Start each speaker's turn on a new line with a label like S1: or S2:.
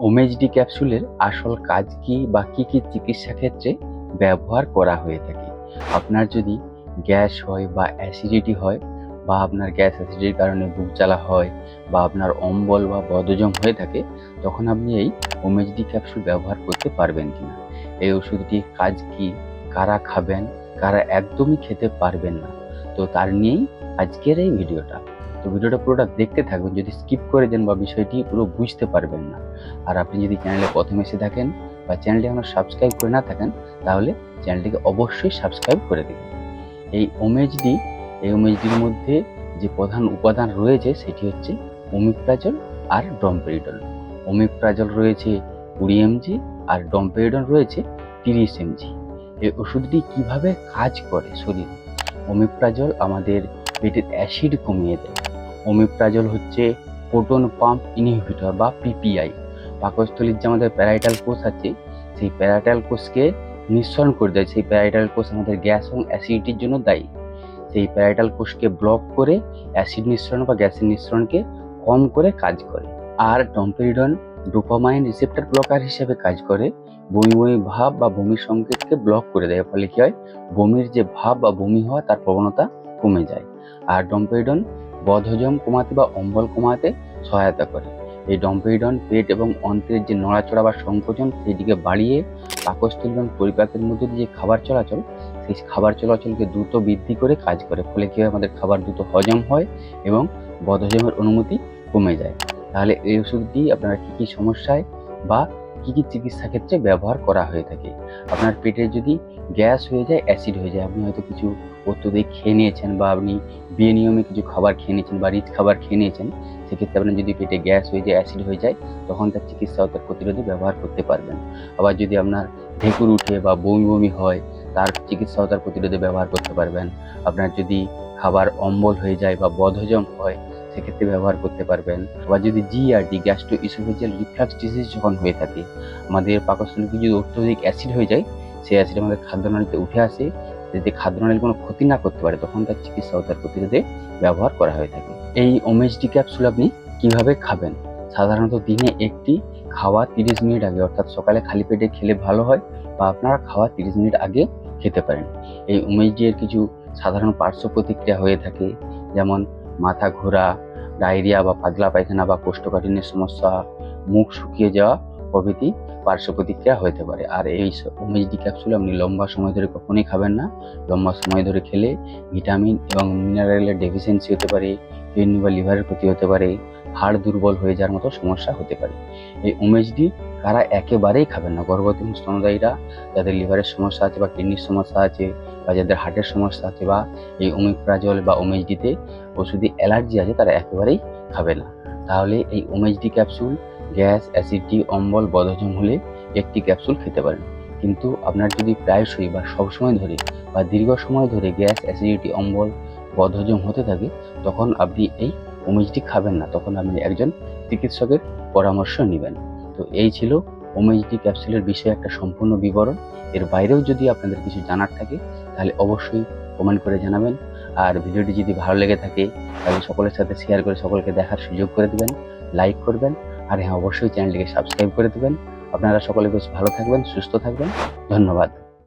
S1: ওমেজডি ক্যাপসুলের আসল কাজ কি বা কি কি চিকিৎসা ক্ষেত্রে ব্যবহার করা হয়ে থাকে? আপনার যদি গ্যাস হয় বা অ্যাসিডিটি হয় বা আপনার গ্যাস অ্যাসিডিটির কারণে বুক জ্বালা হয় বা আপনার অম্বল বা বদহজম হয়ে থাকে, তখন আপনি এই ওমেজডি ক্যাপসুল ব্যবহার করতে পারবেন কিনা? এই ওষুধটির কাজ কি? কারা খাবেন? কারা একদমই খেতে পারবেন না? তো তার নিয়েই আজকের এই ভিডিওটা। তো ভিডিওটা পুরোটা দেখতে থাকবেন, যদি স্কিপ করে দেন বা বিষয়টি পুরো বুঝতে পারবেন না। আর আপনি যদি চ্যানেলে প্রথম এসে থাকেন বা চ্যানেলটি এখনও সাবস্ক্রাইব করে না থাকেন, তাহলে চ্যানেলটিকে অবশ্যই সাবস্ক্রাইব করে দেবেন। এই ওমেজডি এই ওমেজডির মধ্যে যে প্রধান উপাদান রয়েছে, সেটি হচ্ছে ওমিপ্রাজল আর ডমপেরিডল ওমিপ্রাজল রয়েছে কুড়ি এমজি আর ডমপেরিডল রয়েছে তিরিশ এমজি এই ওষুধটি কীভাবে কাজ করে শরীরে? ওমিপ্রাজল আমাদের পেটের অ্যাসিড কমিয়ে দেয়। ওমিপ্রাজল হচ্ছে প্রোটন পাম্প ইনহিবিটর বা পিপিআই পাকস্থলীর যে আমাদের প্যারাইটাল কোষ আছে, সেই প্যারাইটাল কোষকে নিঃসরণ করে দেয়। সেই প্যারাইটাল কোষ আমাদের গ্যাস এবং অ্যাসিডিটির জন্য দায়ী। সেই প্যারাইটাল কোষকে ব্লক করে অ্যাসিড নিঃসরণ বা গ্যাসের নিঃসরণকে কম করে কাজ করে। আর টম্পেরিডন ডোপামাইন রিসেপ্টর ব্লকার হিসেবে কাজ করে। বমি বমি ভাব বা বমির সংকেতকে ব্লক করে দেয়, ফলে কি হয়? বমির যে ভাব বা বমি হওয়া, তার প্রবণতা কমে যায়। আর ডম্পেরিডন বদহজম কমাতে বা অম্বল কমাতে সহায়তা করে। এই ডম্পেরিডন পেট এবং অন্ত্রের যে নড়াচড়া বা সংকোচন সেটিকে বাড়িয়ে পাকস্থলী এবং পরিপাকের মধ্যে যে খাবার চলাচল, সেই খাবার চলাচলকে দ্রুত বৃদ্ধি করে কাজ করে, ফলে কী হয়? আমাদের খাবার দ্রুত হজম হয় এবং বদহজমের অনুমতি কমে যায়। তাহলে এই ওষুধটি আপনারা কী কী সমস্যায় বা কী কী চিকিৎসা ক্ষেত্রে ব্যবহার করা হয়ে থাকে? আপনার পেটে যদি গ্যাস হয়ে যায়, অ্যাসিড হয়ে যায়, আপনি হয়তো কিছু অত্যধিক খেয়ে নিয়েছেন বা আপনি বিনিয়মে কিছু খাবার খেয়ে নিয়েছেন বা রিচ খাবার খেয়ে নিয়েছেন, সেক্ষেত্রে আপনার যদি পেটে গ্যাস হয়ে যায়, অ্যাসিড হয়ে যায়, তখন তার চিকিৎসা তার প্রতিরোধে ব্যবহার করতে পারবেন। আবার যদি আপনার ঢেকুর উঠে বা বমি বমি হয়, তার চিকিৎসা ও তার প্রতিরোধে ব্যবহার করতে পারবেন। আপনার যদি খাবার অম্বল হয়ে যায় বা বদহজম হয় সেক্ষেত্রে ব্যবহার করতে পারবেন। আবার যদি GERD gastro oesophageal reflux disease যখন হয়ে থাকে, আমাদের পাকস্থলীতে যদি অত্যধিক অ্যাসিড হয়ে যায়, সেই অ্যাসিড আমাদের খাদ্যনালীতে উঠে আসে, যাতে খাদ্যনালীর কোনো ক্ষতি না করতে পারে, তখন তার চিকিৎসা ও তার প্রতিরোধে ব্যবহার করা হয়ে থাকে। এই ওমেজডি ক্যাপসুল আপনি কীভাবে খাবেন? সাধারণত দিনে একটি খাওয়া তিরিশ মিনিট আগে, অর্থাৎ সকালে খালি পেটে খেলে ভালো হয় বা আপনারা খাওয়া তিরিশ মিনিট আগে খেতে পারেন। এই ওমেজডি এর কিছু সাধারণ পার্শ্ব প্রতিক্রিয়া হয়ে থাকে, যেমন মাথা ঘোরা, ডায়রিয়া বা পাতলা পায়খানা বা কোষ্ঠকাঠিন্যের সমস্যা, মুখ শুকিয়ে যাওয়া প্রভৃতি পার্শ্ব প্রতিক্রিয়া হতে পারে। আর এই ওমেজডি ক্যাপসুল আপনি লম্বা সময় ধরে কখনোই খাবেন না। লম্বা সময় ধরে খেলে ভিটামিন এবং মিনারেলের ডেফিসিয়েন্সি হতে পারে কিডনি বা লিভারের ক্ষতি হতে পারে, হাড় দুর্বল হয়ে যাওয়ার মতো সমস্যা হতে পারে। এই ওমেজডি তারা একেবারেই খাবেন না। গর্ভবতী স্তনদায়ীরা যাদের লিভারের সমস্যা আছে বা কিডনির সমস্যা আছে বা যাদের হার্টের সমস্যা আছে বা এই ওমিপ্রাজল বা ওমেজডিতে ওষুধে অ্যালার্জি আছে, তারা একেবারেই খাবে না। তাহলে এই ওমেজডি ক্যাপসুল গ্যাস অ্যাসিডটি অম্বল, বদহজম হলে একটি ক্যাপসুল খেতে পারেন। কিন্তু আপনার যদি প্রায়শই বা সবসময় ধরে বা দীর্ঘ সময় ধরে গ্যাস অ্যাসিডিটি অম্বল, বদহজম হতে থাকে, তখন আপনি এই ওমেজডি খাবেন না। তখন আপনি একজন চিকিৎসকের পরামর্শ নেবেন। তো এই ছিল ওমেজডি ক্যাপসুলের বিষয়ে একটা সম্পূর্ণ বিবরণ। এর বাইরেও যদি আপনাদের কিছু জানার থাকে, তাহলে অবশ্যই কমেন্ট করে জানাবেন। আর ভিডিওটি যদি ভালো লেগে থাকে, তাহলে সকলের সাথে শেয়ার করে সকলকে দেখার সুযোগ করে দেবেন লাইক করবেন, আর হ্যাঁ অবশ্যই চ্যানেলটিকে সাবস্ক্রাইব করে দেবেন। আপনারা সকলে বেশ ভালো থাকবেন, সুস্থ থাকবেন। ধন্যবাদ।